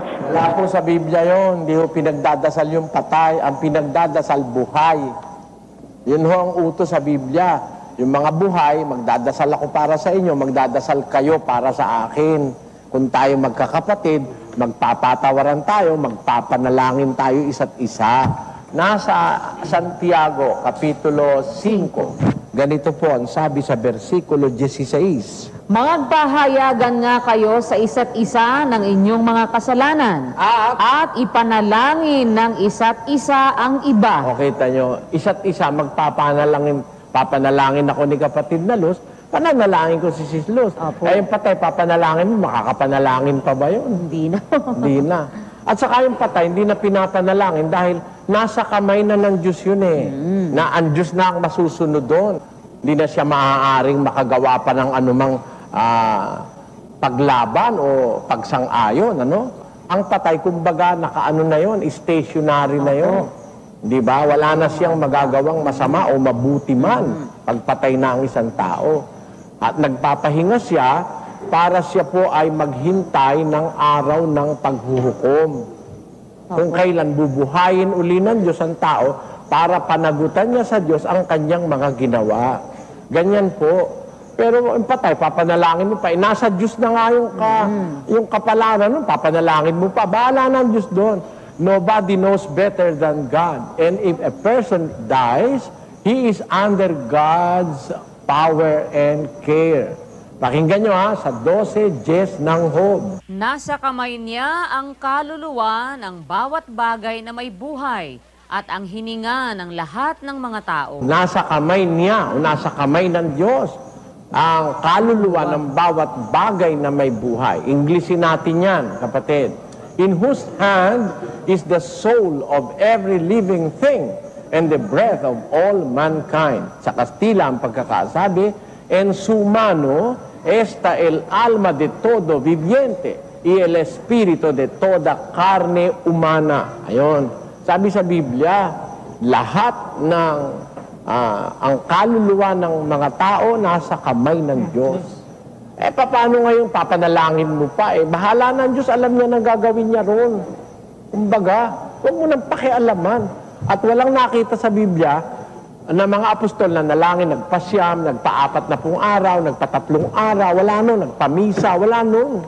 Wala po sa Biblia yon, hindi ho pinagdadasal yung patay, ang pinagdadasal buhay. Yun ho ang utos sa Biblia. Yung mga buhay, magdadasal ako para sa inyo, magdadasal kayo para sa akin. Kung tayo magkakapatid, magpapatawaran tayo, magpapanalangin tayo isa't isa. Nasa Santiago, Kapitulo 5, ganito po ang sabi sa versikulo 16. Magpahayagan nga kayo sa isa't isa ng inyong mga kasalanan At at ipanalangin ng isa't isa ang iba. O kita nyo, isa't isa magpapanalangin, papanalangin ako ni kapatid na Luz, pananalangin ko si Sis Luz. Apo. Ay yung patay, papanalangin mo, makakapanalangin pa ba yun? Hindi na. Hindi na. At saka yung patay, hindi na pinapanalangin dahil nasa kamay na ng Diyos yun eh. Na ang Diyos na ang masusunod doon. Hindi na siya maaaring makagawa pa ng anumang ah, paglaban o pagsang-ayon. Ano? Ang patay, kumbaga, nakaano na yon, stationary na yon. Di ba? Wala na siyang magagawang masama o mabuti man pagpatay na ang isang tao. At nagpapahinga siya para siya po ay maghintay ng araw ng paghuhukom. Kung kailan bubuhayin uli ng Diyos ang tao para panagutan niya sa Diyos ang kanyang mga ginawa. Ganyan po. Pero patay, papanalangin mo pa. Eh, nasa Diyos na nga yung, ka, yung kapalaran nun, papanalangin mo pa. Bahala ang Diyos doon. Nobody knows better than God. And if a person dies, he is under God's power and care. Pakinggan nyo ha, sa 12 Jes ng Hob. Nasa kamay niya ang kaluluwa ng bawat bagay na may buhay at ang hininga ng lahat ng mga tao. Nasa kamay niya o nasa kamay ng Diyos ang kaluluwa ng bawat bagay na may buhay. Inglesin natin yan, kapatid. In whose hand is the soul of every living thing and the breath of all mankind. Sa Kastila ang pagkakasabi, en su mano esta el alma de todo viviente y el espíritu de toda carne humana. Ayon. Sabi sa Biblia, lahat ng ah, ang kaluluwa ng mga tao nasa kamay ng Diyos. Eh, paano ngayon papanalangin mo pa? Eh, bahala na ang Diyos, alam niya nang gagawin niya roon. Kumbaga, huwag mo nang pakialaman. At walang nakita sa Biblia na mga apostol na nalangin, nagpasyam, nagpaapat na pong araw, nagpatatlong araw, wala nun, nagpamisa, wala nun.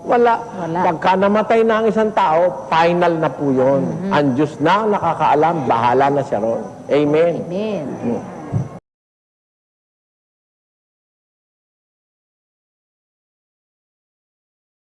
Wala. Wala. Pagka namatay na ang isang tao, final na po yun. Ang Diyos na nakakaalam, bahala na siya ron. Amen. Amen. Mm.